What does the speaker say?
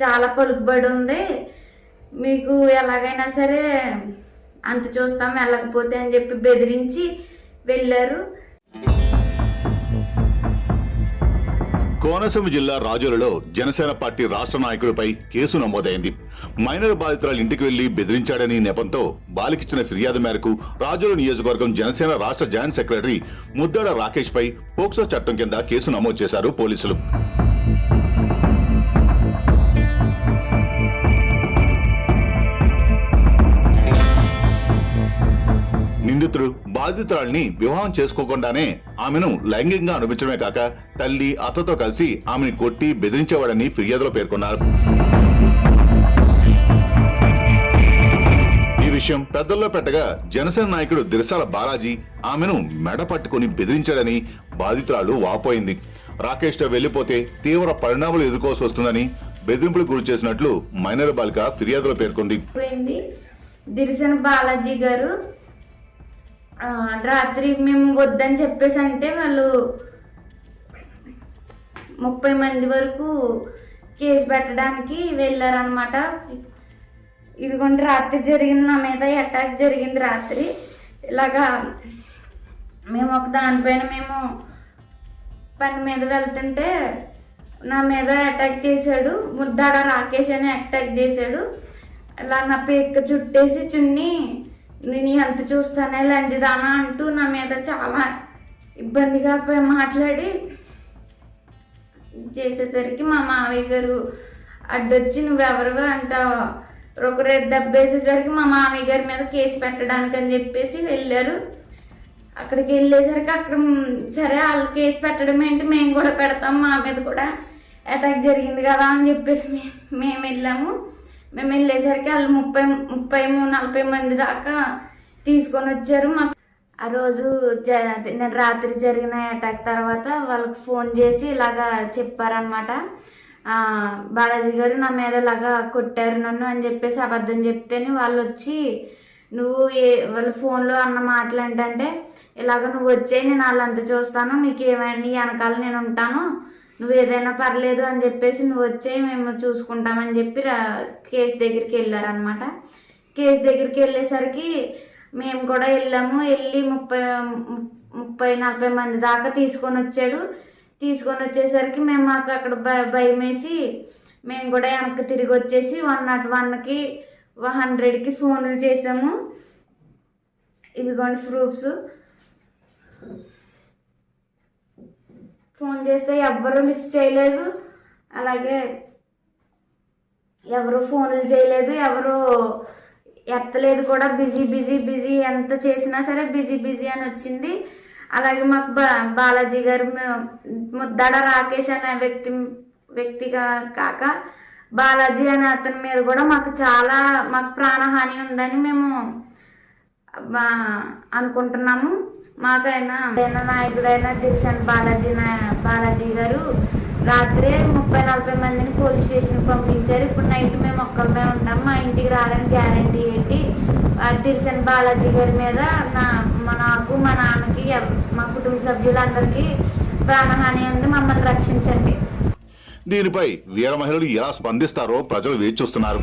చాలా పలుకుబడి ఉంది. మీకు ఎలాగైనా సరే అంత చూస్తాం వెళ్ళకపోతే అని చెప్పి బెదిరించి వెళ్ళారు. కోనసీమ జిల్లా రాజులలో జనసేన పార్టీ రాష్ట్ర నాయకుడిపై కేసు నమోదైంది. మైనర్ బాధితురాలు ఇంటికి వెళ్ళి బెదిరించాడని నెపంతో బాలికిచ్చిన ఫిర్యాదు మేరకు రాజుల నియోజకవర్గం జనసేన రాష్ట్ర జాయింట్ సెక్రటరీ ముద్దాడ రాకేష్ పై పోక్సో చట్టం కింద కేసు నమోదు చేశారు పోలీసులు. నిందితుడు బాధితురాల్ని వివాహం చేసుకోకుండానే ఆమెను లైంగికంగా అనిపించడమే కాక తల్లి అత్తతో కలిసి ఆమెను కొట్టి బెదిరించేవాడని ఫిర్యాదులో పేర్కొన్నారు. ఈ విషయం పెద్దల్లో పెట్టగా జనసేన నాయకుడు దిరసాల బాలాజీ ఆమెను మెడ పట్టుకుని బెదిరించాడని బాధితురాలు వాపోయింది. రాకేష్తో వెళ్ళిపోతే తీవ్ర పరిణామాలు ఎదుర్కోవాల్సి వస్తుందని బెదిరింపులకు గురి చేసినట్లు మైనర్ బాలిక ఫిర్యాదులో పేర్కొంది. దిరిసన బాలాజీ గారు రాత్రి మేము వద్దని చెప్పేసి అంటే వాళ్ళు ముప్పై మంది వరకు కేసు పెట్టడానికి వెళ్ళారనమాట ఇదిగోండి రాత్రి జరిగింది నా మీద అటాక్ జరిగింది రాత్రి. ఇలాగా మేము ఒక దానిపైన మేము పని మీద వెళ్తుంటే నా మీద అటాక్ చేశాడు. ముద్దాడ రాకేష్ అని అటాక్ చేశాడు. అలా నా పేక చుట్టేసి చున్ని నేను ఎంత చూస్తానే లంజదానా అంటూ నా మీద చాలా ఇబ్బందిగా మాట్లాడి చేసేసరికి మా మావయ్య గారు అడ్డొచ్చి నువ్వెవరు అంట. ఒకరేది దెబ్బేసేసరికి మా మామయ్య గారి మీద కేసు పెట్టడానికి అని చెప్పేసి వెళ్ళారు. అక్కడికి వెళ్ళేసరికి అక్కడ సరే వాళ్ళు కేసు పెట్టడం ఏంటి? మేము కూడా పెడతాం మా మీద కూడా. అటాక్ జరిగింది కదా అని చెప్పేసి మే- మేము వెళ్ళాము. మేము వెళ్ళేసరికి వాళ్ళు ముప్పై ముప్పై మూడు నలభై మంది దాకా తీసుకొని వచ్చారు. మాకు ఆ రోజు జ రాత్రి జరిగిన అటాక్ తర్వాత వాళ్ళకి ఫోన్ చేసి ఇలాగా చెప్పారనమాట బాలాజీ గారు నా మీద ఇలాగా కొట్టారు నన్ను అని చెప్పేసి అబద్ధం చెప్తేనే వాళ్ళు వచ్చి నువ్వు ఏ వాళ్ళ ఫోన్లో అన్న మాటలు ఏంటంటే ఇలాగ నువ్వు వచ్చే నేను వాళ్ళంతా చూస్తాను నీకు ఏమైనా నీ వెనకాల నేను ఉంటాను నువ్వు ఏదైనా పర్లేదు అని చెప్పేసి నువ్వు వచ్చే మేము చూసుకుంటామని చెప్పి రా- కేసు దగ్గరికి వెళ్ళారనమాట కేసు దగ్గరికి వెళ్ళేసరికి మేము కూడా వెళ్ళాము. వెళ్ళి ముప్పై ము- ముప్పై నలభై మంది దాకా తీసుకొని వచ్చాడు. తీసుకొని వచ్చేసరికి మేము మాకు అక్కడ భ- భయం వేసి మేము కూడా వెనక్కి తిరిగి వచ్చేసి వన్ నాట్ వన్కి హండ్రెడ్కి ఫోన్లు చేసాము. ఇవిగోండి ప్రూఫ్స్. ఫోన్ చేస్తే ఎవ్వరూ లిఫ్ట్ చేయలేదు. అలాగే ఎవరు ఫోన్లు చేయలేదు ఎవరు ఎత్తలేదు కూడా. బిజీ బిజీ బిజీ ఎంత చేసినా సరే బిజీ బిజీ అని వచ్చింది. అలాగే మాకు బా బాలాజీ గారు ముద్దడ ముద్దాడ రాకేష్ అనే వ్యక్తి వ్యక్తిగా కాక బాలాజీ అనే అతని మీద కూడా మాకు చాలా మాకు ప్రాణహాని ఉందని మేము అనుకుంటున్నాము. మాకైనా ఏదైనా నాయకుడైనా దిరిసన్ బాలాజీ బాలాజీ గారు రాత్రే ముప్పై నలభై మందిని పోలీస్ స్టేషన్కి పంపించారు. ఇప్పుడు నైట్ మేము ఒక్కరిమే ఉంటాం. మా ఇంటికి రావడానికి గ్యారంటీ ఏంటి? ఆ బాలాజీ గారి మీద నా మా నాకు మా నాన్నకి మా కుటుంబ సభ్యులందరికీ ప్రాణహాని ఉంది. మమ్మల్ని రక్షించండి. దీనిపై వీర మహిళలు ఎలా స్పందిస్తారో ప్రజలు వేచి చూస్తున్నారు.